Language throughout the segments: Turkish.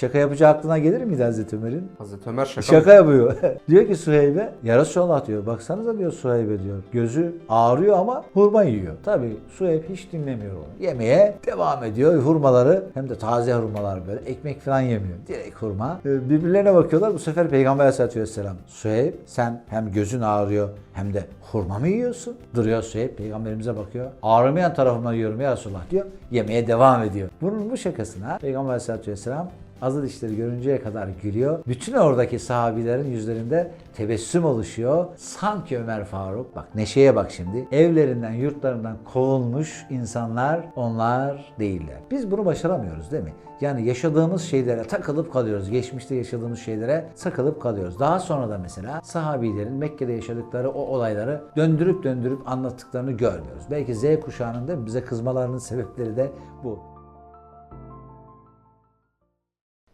Şaka yapacağı aklına gelir miydi Hazreti Ömer'in? Hazreti Ömer şaka, Şaka yapıyor. diyor ki Suheyb'e ya Resulallah diyor baksanıza diyor Suheyb'e diyor. Gözü ağrıyor ama hurma yiyor. Tabi Suheyb hiç dinlemiyor onu. Yemeye devam ediyor. Hurmaları hem de taze hurmalar böyle ekmek falan yemiyor. Direkt hurma. Ee, Birbirlerine bakıyorlar. Bu sefer Peygamber Aleyhisselatü Vesselam Suheyb sen hem gözün ağrıyor hem de hurma mı yiyorsun? Duruyor Suheyb peygamberimize bakıyor. Ağrımayan tarafımdan yiyorum ya Resulallah diyor. Yemeye devam ediyor. Bunun bu şakasına Peygamber Aleyhisselatü Vesselam Azı dişleri görünceye kadar gülüyor. Bütün oradaki sahabilerin yüzlerinde tebessüm oluşuyor. Sanki Ömer Faruk, bak neşeye bak şimdi. Evlerinden, yurtlarından kovulmuş insanlar onlar değiller. Biz bunu başaramıyoruz değil mi? Yani yaşadığımız şeylere takılıp kalıyoruz. Geçmişte yaşadığımız şeylere takılıp kalıyoruz. Daha sonra da mesela sahabilerin Mekke'de yaşadıkları o olayları döndürüp döndürüp anlattıklarını görmüyoruz. Belki Z kuşağının da bize kızmalarının sebepleri de bu.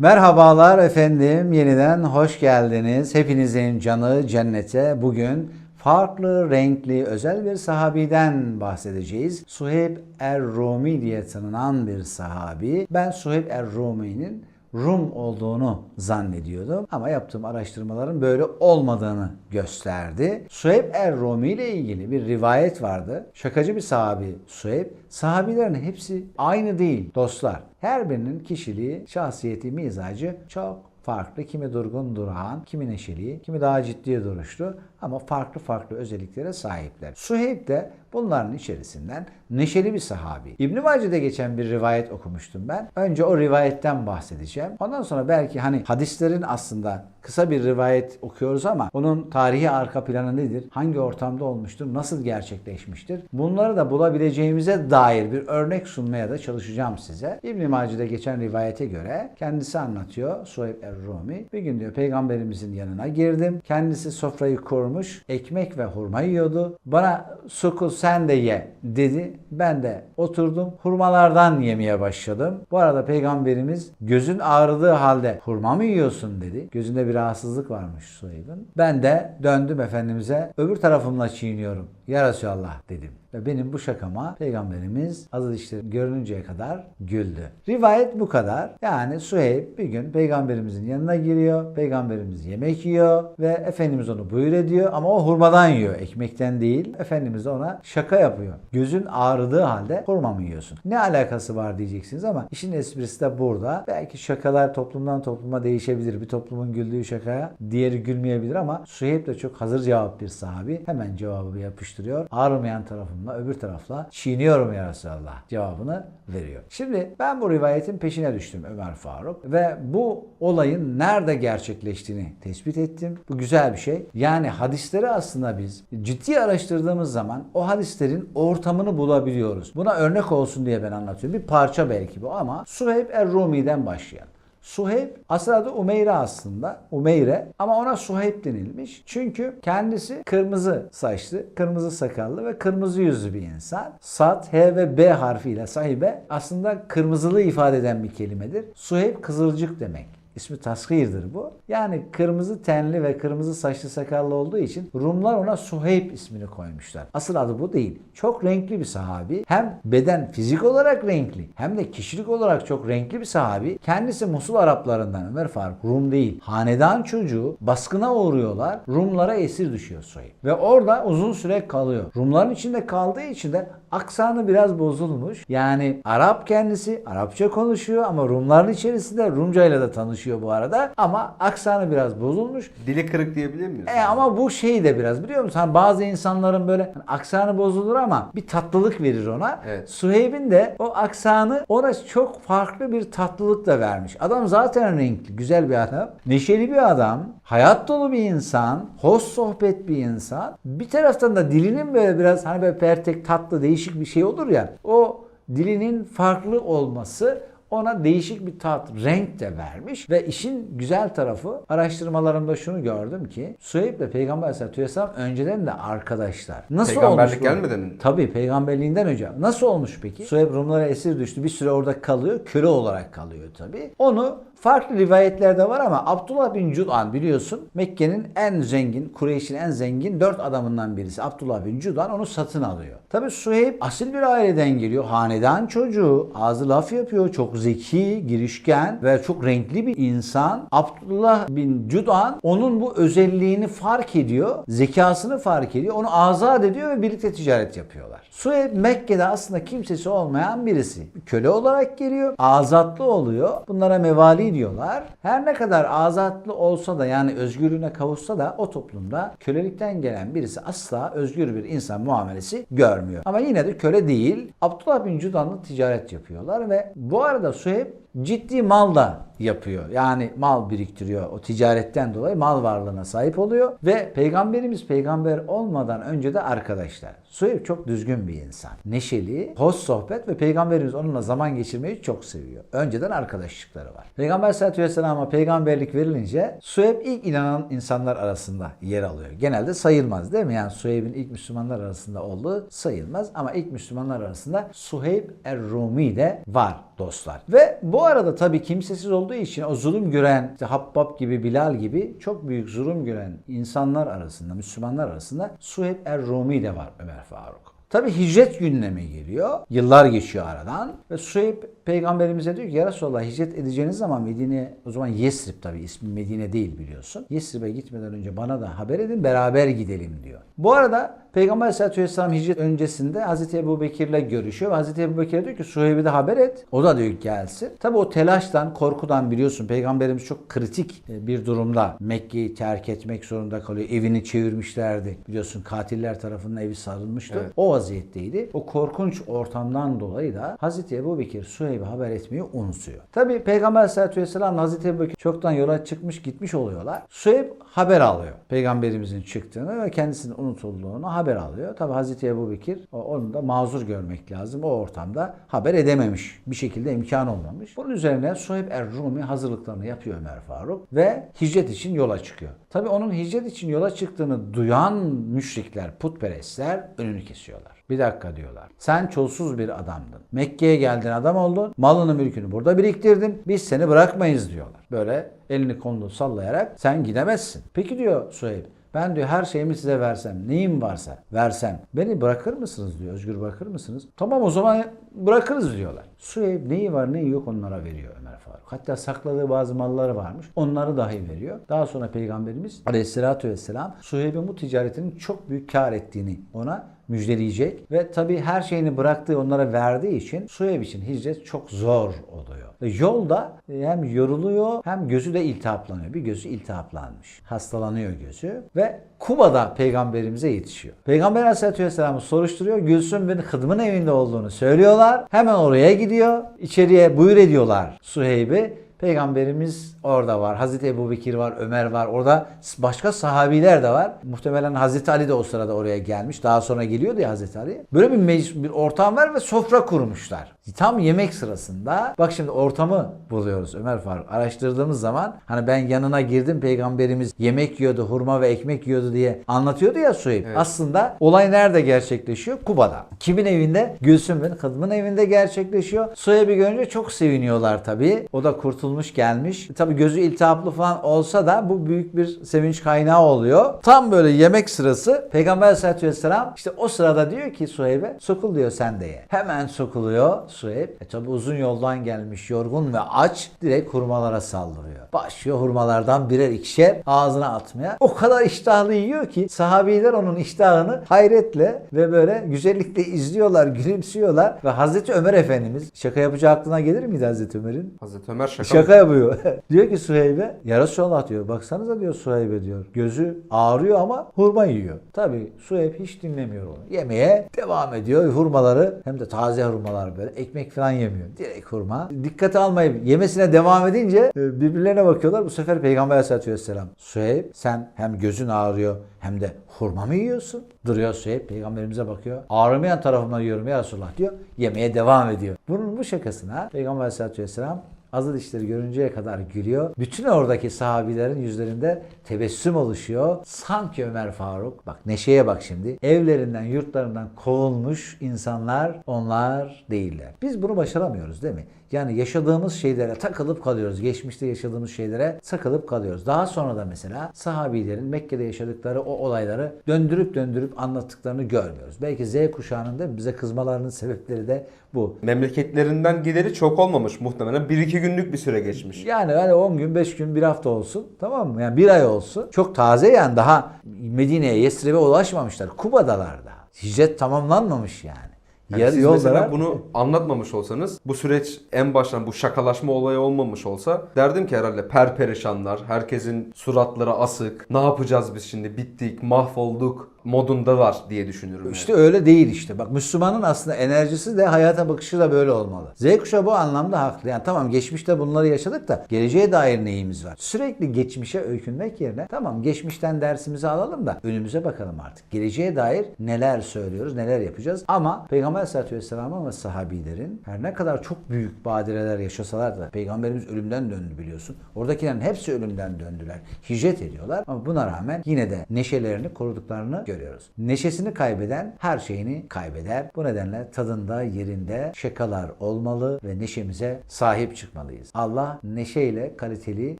Merhabalar efendim, yeniden hoş geldiniz. Hepinizin canı cennete. Bugün farklı, renkli, özel bir sahabiden bahsedeceğiz. Suheyb Er-Rumi diye tanınan bir sahabi. Ben Suheyb Er-Rumi'nin Rum olduğunu zannediyordum ama yaptığım araştırmaların böyle olmadığını gösterdi. Suheyb Er-Rumi ile ilgili bir rivayet vardı. Şakacı bir sahabi Suheyb. Sahabilerin hepsi aynı değil dostlar. Her birinin kişiliği, şahsiyeti, mizacı çok farklı. Kimi durgun durağan, kimi neşeli, kimi daha ciddi duruşlu ama farklı farklı özelliklere sahipler. Suheyb de bunların içerisinden neşeli bir sahabi. İbn-i Mace'de geçen bir rivayet okumuştum ben. Önce o rivayetten bahsedeceğim. Ondan sonra belki hani hadislerin aslında kısa bir rivayet okuyoruz ama bunun tarihi arka planı nedir? Hangi ortamda olmuştur? Nasıl gerçekleşmiştir? Bunları da bulabileceğimize dair bir örnek sunmaya da çalışacağım size. İbn-i Mace'de geçen rivayete göre kendisi anlatıyor. Suheyb Er-Rumi. Bir gün diyor peygamberimizin yanına girdim. Kendisi sofrayı kurmuş. Ekmek ve hurma yiyordu. Bana suku sen de ye dedi. Ben de oturdum. Hurmalardan yemeye başladım. Bu arada peygamberimiz gözün ağrıdığı halde hurma mı yiyorsun dedi. Gözünde bir rahatsızlık varmış Suheyb'in. Ben de döndüm Efendimiz'e öbür tarafımla çiğniyorum. Ya Resulallah dedim. Ve benim bu şakama Peygamberimiz azı dişleri görününceye kadar güldü. Rivayet bu kadar. Yani Suheyb bir gün Peygamberimizin yanına giriyor. Peygamberimiz yemek yiyor ve Efendimiz onu buyur ediyor ama o hurmadan yiyor. Ekmekten değil. Efendimiz ona şaka yapıyor. Gözün ağrıdığı halde hurma mı yiyorsun? Ne alakası var diyeceksiniz ama işin esprisi de burada. Belki şakalar toplumdan topluma değişebilir. Bir toplumun güldüğü şakaya diğeri gülmeyebilir ama Suheyb de çok hazır cevap bir sahabi. Hemen cevabı yapıştırıyor. Ağrımayan tarafımla öbür tarafla çiğniyorum ya Resulallah cevabını veriyor. Şimdi ben bu rivayetin peşine düştüm Ömer Faruk ve bu olayın nerede gerçekleştiğini tespit ettim. Bu güzel bir şey. Yani hadisleri aslında biz ciddi araştırdığımız zaman o hadislerin ortamını bulabiliyoruz. Buna örnek olsun diye ben anlatıyorum. Bir parça belki bu ama Suheyb Er-Rumi'den başlayalım. Suheyb asıl adı Umeyre aslında. Umeyre ama ona Suheyb denilmiş. Çünkü kendisi kırmızı saçlı, kırmızı sakallı ve kırmızı yüzlü bir insan. Sat, H ve B harfiyle sahibe aslında kırmızılığı ifade eden bir kelimedir. Suheyb kızılcık demek. İsmi Tasgir'dir bu. Yani kırmızı tenli ve kırmızı saçlı sakallı olduğu için Rumlar ona Suheyb ismini koymuşlar. Asıl adı bu değil. Çok renkli bir sahabi. Hem beden fizik olarak renkli hem de kişilik olarak çok renkli bir sahabi. Kendisi Musul Araplarından Ömer Faruk. Rum değil. Hanedan çocuğu baskına uğruyorlar. Rumlara esir düşüyor Suheyb. Ve orada uzun süre kalıyor. Rumların içinde kaldığı için de aksanı biraz bozulmuş. Yani Arap kendisi Arapça konuşuyor ama Rumların içerisinde Rumca ile de tanışıyor bu arada. Ama aksanı biraz bozulmuş. Dili kırık diyebilir miyiz? E ama bu şey de biraz biliyor musun? Hani bazı insanların böyle hani aksanı bozulur ama bir tatlılık verir ona. Evet. Suheyb'in de o aksanı ona çok farklı bir tatlılık da vermiş. Adam zaten renkli, güzel bir adam. Neşeli bir adam. Hayat dolu bir insan. Hoş sohbet bir insan. Bir taraftan da dilinin böyle biraz hani böyle pertek tatlı değişik bir şey olur ya. O dilinin farklı olması ona değişik bir tat, renk de vermiş ve işin güzel tarafı araştırmalarımda şunu gördüm ki Suheyb ile Peygamber Aleyhisselatü Vesselam önceden de arkadaşlar. Nasıl Peygamberlik olmuş gelmeden mi? Tabii peygamberliğinden önce. Nasıl olmuş peki? Suheyb Rumlara esir düştü. Bir süre orada kalıyor. Köle olarak kalıyor tabii. Onu farklı rivayetlerde var ama Abdullah bin Cud'an biliyorsun Mekke'nin en zengin, Kureyş'in en zengin dört adamından birisi. Abdullah bin Cud'an onu satın alıyor. Tabii Suheyb asil bir aileden geliyor. Hanedan çocuğu. Ağzı laf yapıyor. Çok zeki, girişken ve çok renkli bir insan. Abdullah bin Cüdan onun bu özelliğini fark ediyor. Zekasını fark ediyor. Onu azat ediyor ve birlikte ticaret yapıyorlar. Suheyb Mekke'de aslında kimsesi olmayan birisi. Köle olarak geliyor. Azatlı oluyor. Bunlara mevali diyorlar. Her ne kadar azatlı olsa da yani özgürlüğüne kavuşsa da o toplumda kölelikten gelen birisi asla özgür bir insan muamelesi görmüyor. Ama yine de köle değil. Abdullah bin Cüdan'la ticaret yapıyorlar ve bu arada Suheyb ciddi mal da yapıyor. Yani mal biriktiriyor. O ticaretten dolayı mal varlığına sahip oluyor ve peygamberimiz peygamber olmadan önce de arkadaşlar. Suheyb çok düzgün bir insan. Neşeli, hoş sohbet ve peygamberimiz onunla zaman geçirmeyi çok seviyor. Önceden arkadaşlıkları var. Peygamber sallallahu aleyhi ve sellem'e peygamberlik verilince Suheyb ilk inanan insanlar arasında yer alıyor. Genelde sayılmaz değil mi? Yani Suheyb'in ilk Müslümanlar arasında olduğu sayılmaz ama ilk Müslümanlar arasında Suheyb er-Rumi de var dostlar. Ve bu arada tabii kimsesiz olduğu için o zulüm gören işte Habbab gibi Bilal gibi çok büyük zulüm gören insanlar arasında, Müslümanlar arasında Suheyb er-Rumi de var Ömer Faruk. Tabi hicret gündeme geliyor. Yıllar geçiyor aradan. Ve Suheyb peygamberimize diyor ki ya Resulallah hicret edeceğiniz zaman Medine o zaman Yesrib tabi ismi Medine değil biliyorsun. Yesrib'e gitmeden önce bana da haber edin beraber gidelim diyor. Bu arada Peygamber Aleyhisselatü Vesselam hicret öncesinde Hazreti Ebu Bekir'le görüşüyor. Hazreti Ebu Bekir diyor ki Suheyb'e de haber et. O da diyor gelsin. Tabi o telaştan, korkudan biliyorsun Peygamberimiz çok kritik e, bir durumda Mekke'yi terk etmek zorunda kalıyor. Evini çevirmişlerdi. Biliyorsun katiller tarafından evi sarılmıştı. Evet. O vaziyetteydi. O korkunç ortamdan dolayı da Hazreti Ebu Bekir Suheyb'e haber etmeyi unutuyor. Tabi Peygamber Aleyhisselatü Vesselam Hazreti Ebu Bekir çoktan yola çıkmış gitmiş oluyorlar. Suheyb haber alıyor. Peygamberimizin çıktığını ve kendisinin unutulduğunu haber alıyor. Tabi Hazreti Ebu Bekir onu da mazur görmek lazım. O ortamda haber edememiş. Bir şekilde imkan olmamış. Bunun üzerine Suheyb Er-Rumi hazırlıklarını yapıyor Ömer Faruk ve hicret için yola çıkıyor. Tabi onun hicret için yola çıktığını duyan müşrikler, putperestler önünü kesiyorlar. Bir dakika diyorlar. Sen çolsuz bir adamdın. Mekke'ye geldin adam oldun. Malını mülkünü burada biriktirdin. Biz seni bırakmayız diyorlar. Böyle elini kolunu sallayarak sen gidemezsin. Peki diyor Suheyb. Ben diyor her şeyimi size versem, neyim varsa versem beni bırakır mısınız diyor. Özgür bırakır mısınız? Tamam o zaman bırakırız diyorlar. Suheyb neyi var neyi yok onlara veriyor Ömer Faruk. Hatta sakladığı bazı malları varmış. Onları dahi veriyor. Daha sonra Peygamberimiz Aleyhisselatü Vesselam Suheyb'in bu ticaretinin çok büyük kar ettiğini ona müjdeleyecek. Ve tabi her şeyini bıraktığı onlara verdiği için Suheyb için hicret çok zor oluyor. Ve yolda hem yoruluyor hem gözü de iltihaplanıyor. Bir gözü iltihaplanmış. Hastalanıyor gözü ve Kuba'da peygamberimize yetişiyor. Peygamber Aleyhisselatü Vesselam'ı soruşturuyor. Gülsüm bin Hıdım'ın evinde olduğunu söylüyorlar. Hemen oraya gidiyor. İçeriye buyur ediyorlar Suheyb'i. Peygamberimiz orada var. Hazreti Ebu Bekir var, Ömer var. Orada başka sahabiler de var. Muhtemelen Hazreti Ali de o sırada oraya gelmiş. Daha sonra geliyordu ya Hazreti Ali. Böyle bir meclis, bir ortam var ve sofra kurmuşlar. Tam yemek sırasında bak şimdi ortamı buluyoruz Ömer Faruk. Araştırdığımız zaman hani ben yanına girdim peygamberimiz yemek yiyordu, hurma ve ekmek yiyordu diye anlatıyordu ya Suheyb. Evet. Aslında olay nerede gerçekleşiyor? Kuba'da. Kimin evinde? Gülsüm bin Kıdım'ın evinde gerçekleşiyor. Suheyb'i görünce çok seviniyorlar tabii. O da kurtulmuş gelmiş. Tabii gözü iltihaplı falan olsa da bu büyük bir sevinç kaynağı oluyor. Tam böyle yemek sırası Peygamber Aleyhisselatü Vesselam işte o sırada diyor ki Suheyb'e sokul diyor sen de ye. Hemen sokuluyor Suheyb. E tabi uzun yoldan gelmiş yorgun ve aç direkt hurmalara saldırıyor. Başlıyor hurmalardan birer ikişer ağzına atmaya. O kadar iştahlı yiyor ki sahabiler onun iştahını hayretle ve böyle güzellikle izliyorlar, gülümsüyorlar. Ve Hazreti Ömer Efendimiz şaka yapacağı aklına gelir miydi Hazreti Ömer'in? Hazreti Ömer şaka, Şaka yapıyor. diyor ki Suheyb'e ya Resulallah diyor baksanıza diyor Suheyb'e diyor. Gözü ağrıyor ama hurma yiyor. Tabi Suheyb hiç dinlemiyor onu. Yemeye devam ediyor. Hurmaları hem de taze hurmalar böyle ekmek falan yemiyor. Direkt hurma. Dikkate almayıp yemesine devam edince e, birbirlerine bakıyorlar. Bu sefer Peygamber Aleyhisselatü Vesselam Suheyb sen hem gözün ağrıyor hem de hurma mı yiyorsun? Duruyor Suheyb peygamberimize bakıyor. Ağrımayan tarafımdan yiyorum ya Resulallah diyor. Yemeye devam ediyor. Bunun bu şakasına Peygamber Aleyhisselatü Vesselam Azı dişleri görünceye kadar gülüyor. Bütün oradaki sahabilerin yüzlerinde tebessüm oluşuyor. Sanki Ömer Faruk, bak neşeye bak şimdi. Evlerinden, yurtlarından kovulmuş insanlar onlar değiller. Biz bunu başaramıyoruz değil mi? Yani yaşadığımız şeylere takılıp kalıyoruz. Geçmişte yaşadığımız şeylere takılıp kalıyoruz. Daha sonra da mesela sahabilerin Mekke'de yaşadıkları o olayları döndürüp döndürüp anlattıklarını görmüyoruz. Belki Z kuşağının da bize kızmalarının sebepleri de bu. Memleketlerinden gideri çok olmamış muhtemelen. 1-2 günlük bir süre geçmiş. Yani hani 10 gün, 5 gün, bir hafta olsun tamam mı? Yani bir ay olsun. Çok taze yani daha Medine'ye, Yesrib'e ulaşmamışlar. Kuba'dalar daha. Hicret tamamlanmamış yani. Yani siz mesela bunu anlatmamış olsanız, bu süreç en baştan bu şakalaşma olayı olmamış olsa derdim ki herhalde perperişanlar, herkesin suratları asık, ne yapacağız biz şimdi? Bittik, mahvolduk modundalar diye yani. İşte öyle değil işte. Bak Müslümanın aslında enerjisi de hayata bakışı da böyle olmalı. Z kuşağı bu anlamda haklı. Yani tamam geçmişte bunları yaşadık da geleceğe dair neyimiz var? Sürekli geçmişe öykünmek yerine tamam geçmişten dersimizi alalım da önümüze bakalım artık. Geleceğe dair neler söylüyoruz, neler yapacağız? Ama Peygamber Aleyhisselatü Vesselam'ın ve sahabilerin her ne kadar çok büyük badireler yaşasalar da Peygamberimiz ölümden döndü biliyorsun. Oradakilerin hepsi ölümden döndüler. Hicret ediyorlar ama buna rağmen yine de neşelerini koruduklarını görüyoruz. Neşesini kaybeden her şeyini kaybeder. Bu nedenle tadında yerinde şakalar olmalı ve neşemize sahip çıkmalıyız. Allah neşeyle kaliteli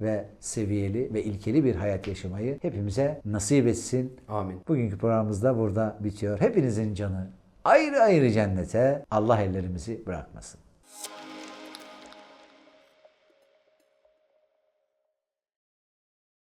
ve seviyeli ve ilkeli bir hayat yaşamayı hepimize nasip etsin. Amin. Bugünkü programımız da burada bitiyor. Hepinizin canı ayrı ayrı cennete Allah ellerimizi bırakmasın.